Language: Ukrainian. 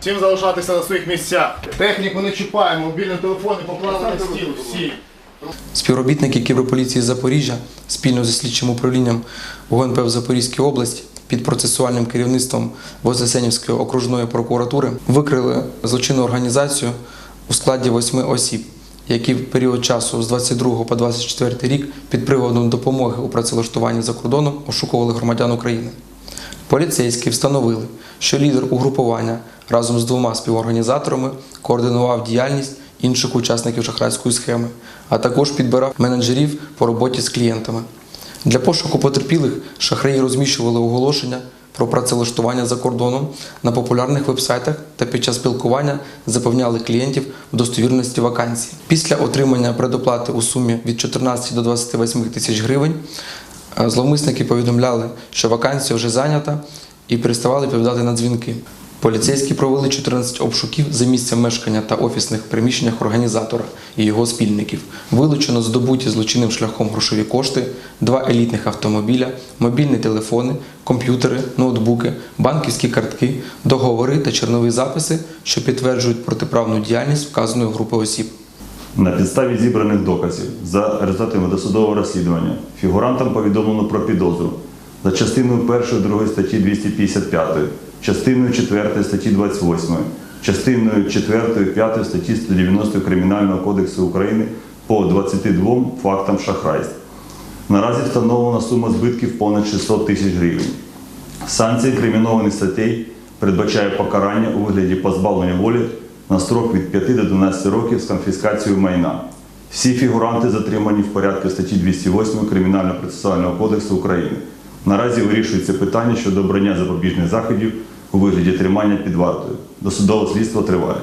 Всім залишатися на своїх місцях. Техніку не чіпаємо, мобільні телефони поклали на стіл. Всі. Співробітники Кіберполіції Запоріжжя спільно зі слідчим управлінням ГУНП в Запорізькій області під процесуальним керівництвом Вознесенівської окружної прокуратури викрили злочинну організацію у складі восьми осіб, які в період часу з 22 по 24 рік під приводом допомоги у працевлаштуванні за кордоном ошукували громадян України. Поліцейські встановили, що лідер угрупування разом з двома співорганізаторами координував діяльність інших учасників шахрайської схеми, а також підбирав менеджерів по роботі з клієнтами. Для пошуку потерпілих шахраї розміщували оголошення про працевлаштування за кордоном на популярних вебсайтах та під час спілкування запевняли клієнтів в достовірності вакансій. Після отримання предоплати у сумі від 14 до 28 тисяч гривень Е, Зловмисники повідомляли, що вакансія вже зайнята і переставали відповідати на дзвінки. Поліцейські провели 14 обшуків за місцем мешкання та офісних приміщеннях організатора і його спільників. Вилучено здобуті злочинним шляхом грошові кошти, два елітних автомобіля, мобільні телефони, комп'ютери, ноутбуки, банківські картки, договори та чернові записи, що підтверджують протиправну діяльність вказаної групи осіб. На підставі зібраних доказів за результатами досудового розслідування фігурантам повідомлено про підозру за частиною 1 2 статті 255, частиною 4 статті 28, частиною 4 5 статті 190 Кримінального кодексу України по 22 фактам шахрайств. Наразі встановлена сума збитків понад 600 тисяч гривень. Санкція кримінованих статей передбачає покарання у вигляді позбавлення волі на строк від 5 до 12 років з конфіскацією майна. Всі фігуранти затримані в порядку статті 208 Кримінального процесуального кодексу України. Наразі вирішується питання щодо обрання запобіжних заходів у вигляді тримання під вартою. Досудове слідство триває.